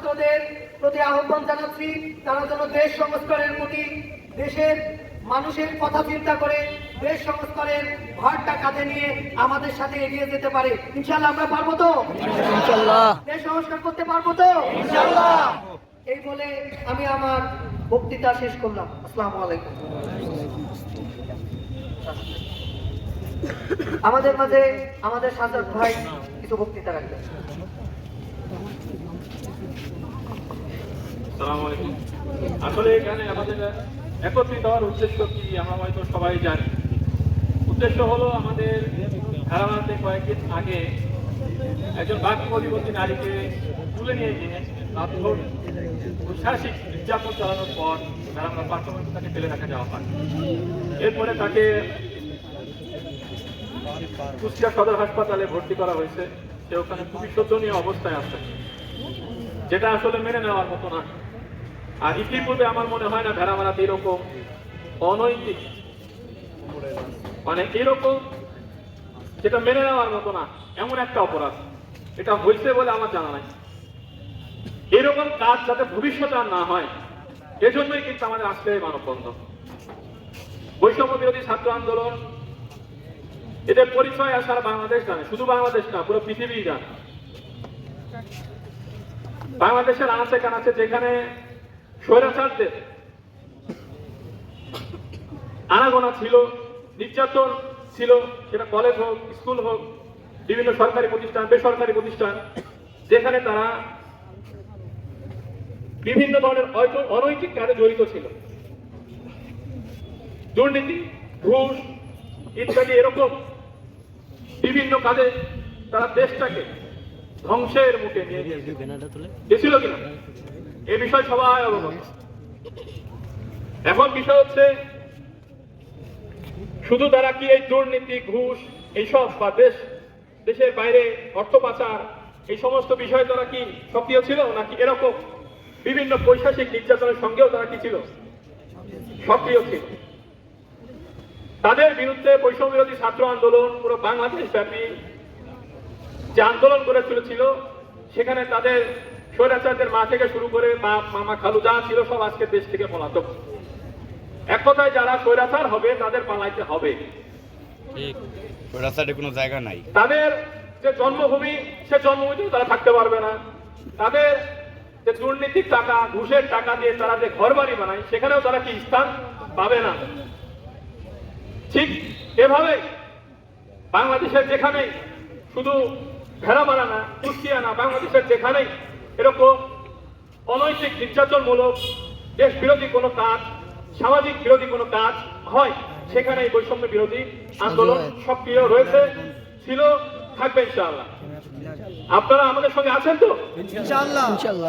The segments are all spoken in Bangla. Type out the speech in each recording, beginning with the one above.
ছাত্রদের প্রতি আহ্বান জানাচ্ছি। তারা যেন দেশ সংস্কারের প্রতি দেশের মানুষের কথা চিন্তা করে দেশ সংস্কারের ভারটা কাঁধে নিয়ে আমাদের সাথে এগিয়ে যেতে পারে। ইনশাল্লাহ আমরা পারব তো? দেশ সংস্কার করতে পারব তো? ইনশাল্লাহ এই বলে আমি আমার বক্তৃতা শেষ করলাম। আসসালামু আলাইকুম। আমাদের মাঝে আমাদের সাজাদ ভাই কিছু বক্তৃতা রাখবেন। সালাম আলাইকুম। আসলে এখানে আমাদের একত্রিত হওয়ার উদ্দেশ্য কি, আমরা হয়তো সবাই জানি। উদ্দেশ্য হলো আমাদের ধারণাতে কয়েকদিন আগে একজন বাকি প্রতিবন্ধী নারীকে তুলে নিয়ে গিয়ে রাতভর দুঃসাহসিক নির্যাতন চালানোর পর ধারণা প্রাথমিক তাকে ফেলে রাখা যাওয়া হয়। এরপরে তাকে কুষ্টিয়া সদর হাসপাতালে ভর্তি করা হয়েছে। সে ওখানে খুবই শোচনীয় অবস্থায় আছে। যেটা আসলে মেনে নেওয়ার মতো না। আর ইতিপূর্বে আমার মনে হয় না ভেড়ামারাতে এরকম অনৈতিক। মানে এরকম যেটা মেনে নেওয়ার মতো না, এমন একটা অপরাধ। এটা হয়েছে বলে আমার জানা নাই। এরকম কাজ যাতে ভবিষ্যতে আর না হয়, এজন্যই কিন্তু আমাদের আজকে এই মানববন্ধন। বৈষম্য বিরোধী ছাত্র আন্দোলন, এদের পরিচয় আসার বাংলাদেশ জানে। শুধু বাংলাদেশ না, পুরো পৃথিবী জানে। বাংলাদেশের আনাচে কানাচে যেখানে আনাগোনা ছিল, নির্যাতন ছিল, সেটা কলেজ হোক স্কুল হোক, বিভিন্ন সরকারি প্রতিষ্ঠান, বেসরকারি প্রতিষ্ঠান, যেখানে তারা বিভিন্ন ধরনের অনৈতিক কাজে জড়িত ছিল। দুর্নীতি, ঘুষ ইত্যাদি এরকম বিভিন্ন কাজে তারা দেশটাকে ধ্বংসের মুখে নিয়ে গেছিল কিনা? এ বিষয়ে সবাই অবগত। এখন বিষয় হচ্ছে, শুধু তারা কি এই দুর্নীতি, ঘুষ, এইসব বা দেশ, দেশের বাইরে অর্থ পাচার, এই সমস্ত বিষয়ে তারা কি সক্রিয় ছিল নাকি এরকম বিভিন্ন বৈশাসিক নির্যাতনের সঙ্গেও তারা কি ছিল? সক্রিয় ছিল। তাদের বিরুদ্ধে বৈষম্য বিরোধী ছাত্র আন্দোলন, পুরো বাংলাদেশ ব্যাপী যে আন্দোলন করে চলেছিল সেখানে তাদের স্বৈরাচারদের মা থেকে শুরু করে বাপ মামা খালু যা ছিল সব আজকে দেশ থেকে পলাতক। এক কথায় যারা স্বৈরাচার হবে তাদের পালাইতে হবে। রাস্তাটা কোনো জায়গা নাই। তাদের যে জন্মভূমি সে জন্মভূমিতেও তারা থাকতে পারবে না। তাদের যে দুর্নীতির টাকা ঘুষের টাকা দিয়ে তারা যে ঘর বাড়ি বানায় সেখানেও তারা কি স্থান পাবে না? ঠিক এভাবে বাংলাদেশের যেখানেই শুধু ভেড়া মারা না কুষ্টিয়া না বাংলাদেশের যেখানেই এরকম অনৈতিক নির্যাতনমূলক দেশ বিরোধী কোনো কাজ সামাজিক বিরোধী কোনো কাজ হয় সেখানে এই বৈষম্য বিরোধী আন্দোলন সক্রিয় রয়েছে ছিল থাকবে ইনশাআল্লাহ। আপনারা আমাদের সঙ্গে আছেন তো?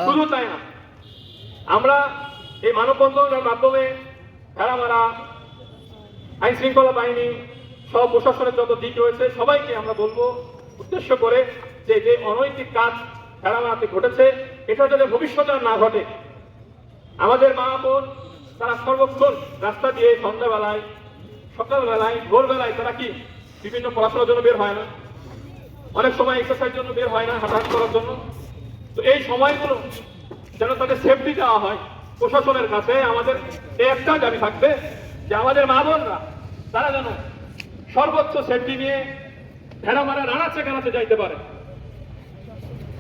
শুধু তাই না। আমরা এই মানববন্ধনের মাধ্যমে ভেড়ামারা আইন শৃঙ্খলা বাহিনী সব প্রশাসনের যত দিক রয়েছে সবাইকে আমরা বলব উদ্দেশ্য করে যে যে অনৈতিক কাজ ভেড়ামারাতে ঘটেছে এটা যাতে ভবিষ্যতে না ঘটে। আমাদের মা বোন, তারা সর্বক্ষণ রাস্তা দিয়ে সন্ধ্যাবেলায়, সকালবেলায়, ভোরবেলায় তারা কি বিভিন্ন পড়াশোনার জন্য বের হয় না? অনেক সময় এক্সারসাইজ জন্য বের হয় না, হাঁটাহাঁটি করার জন্য। তো এই সময়গুলো যেন তাদের সেফটি দেওয়া হয়, প্রশাসনের কাছে আমাদের একটা দাবি থাকবে যে আমাদের মা বোনরা, তারা যেন সর্বোচ্চ সেফটি নিয়ে ভেড়া মারা রানাচে কানাচে যাইতে পারে।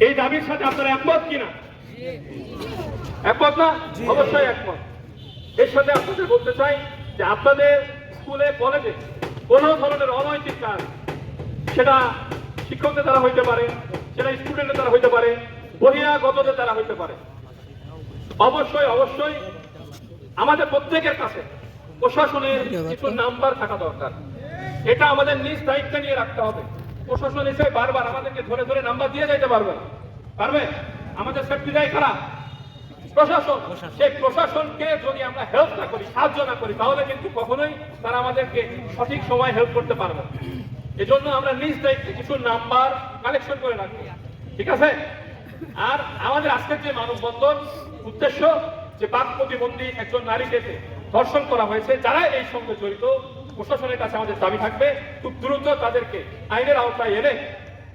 এই দাবির সাথে আপনারা একমত কিনা? একমত না? অবশ্যই একমত। এর সাথে আপনাদের বলতে চাই যে আপনাদের স্কুলে কলেজে কোনো ধরনের অনৈতিক কাজ সেটা শিক্ষকদের দ্বারা হইতে পারে সেটা স্টুডেন্টের দ্বারা হইতে পারে বহিরাগতদের দ্বারা হইতে পারে। অবশ্যই অবশ্যই আমাদের প্রত্যেকের কাছে প্রশাসনের কিছু নাম্বার থাকা দরকার। এটা আমাদের নিজ দায়িত্ব নিয়ে রাখতে হবে। প্রশাসন এসে বারবার আমাদেরকে ধরে ধরে নাম্বার দিয়ে যাইতে পারবে পারবে? আমাদের সেফটি দেয় খারাপ। প্রশাসন সেই প্রশাসনকে যদি আমরা হেল্প না করি সাহায্য না করি তাহলে কিন্তু কখনোই তারা আমাদেরকে সঠিক সময় হেল্প করতে পারবে এজন্য আমরা নিজ দায়িত্বে কিছু নাম্বার কালেকশন করে রাখব। ঠিক আছে? আর আমাদের আজকের যে মানববন্ধন উদ্দেশ্য যে বাক প্রতিবন্ধী একজন নারীকে ধর্ষণ করা হয়েছে যারা এই সঙ্গে জড়িত প্রশাসনের কাছে আমাদের দাবি থাকবে খুব দ্রুত তাদেরকে আইনের আওতায় এনে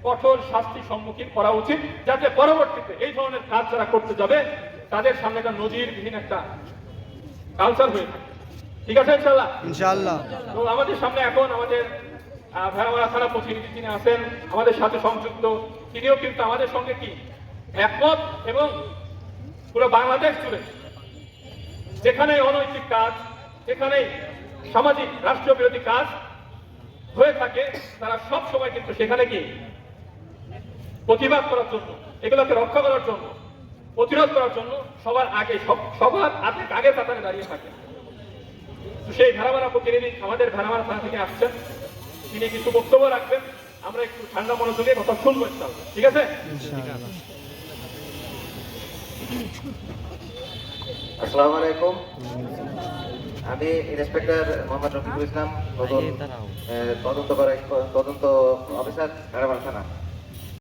কঠোর শাস্তি সম্মুখীন করা উচিত যাতে পরবর্তীতে এই ধরনের কাজ যারা করতে যাবে তাদের সামনে একটা নজির নজিরবিহীন একটা কালচার হয়ে থাকে। ঠিক আছে ইনশাল্লাহ ইনশাআল্লাহ। তো আমাদের সামনে এখন আমাদের ভেড়ামারা থানা প্রতিনিধি তিনি আছেন আমাদের সাথে সংযুক্ত তিনিও কিন্তু আমাদের সঙ্গে কি? একমত এবং পুরো বাংলাদেশ জুড়ে যেখানে অনৈতিক কাজ যেখানে সামাজিক রাষ্ট্র বিরোধী কাজ হয়ে থাকে, তারা সব সময় কিন্তু সেখানে কি? প্রতিবাদ করার জন্য, এগুলোকে রক্ষা করার জন্য, প্রতিরোধ করার জন্য সবার আগে, সব, সবার আগে আগে কাতারে দাঁড়িয়ে থাকে। সেই ভেড়ামারা প্রতিনিধি আমাদের ভেড়ামারা থানা থেকে আসছেন। তিনি কিছু বক্তব্য রাখবেন। আমরা একটু ঠান্ডা মনোযোগে কথা শুনব। ঠিক আছে? আসসালামু আলাইকুম। আমি ইন্সপেক্টর মোহাম্মদ রফিকুল ইসলাম তদন্ত করা তদন্ত অফিসার থানা।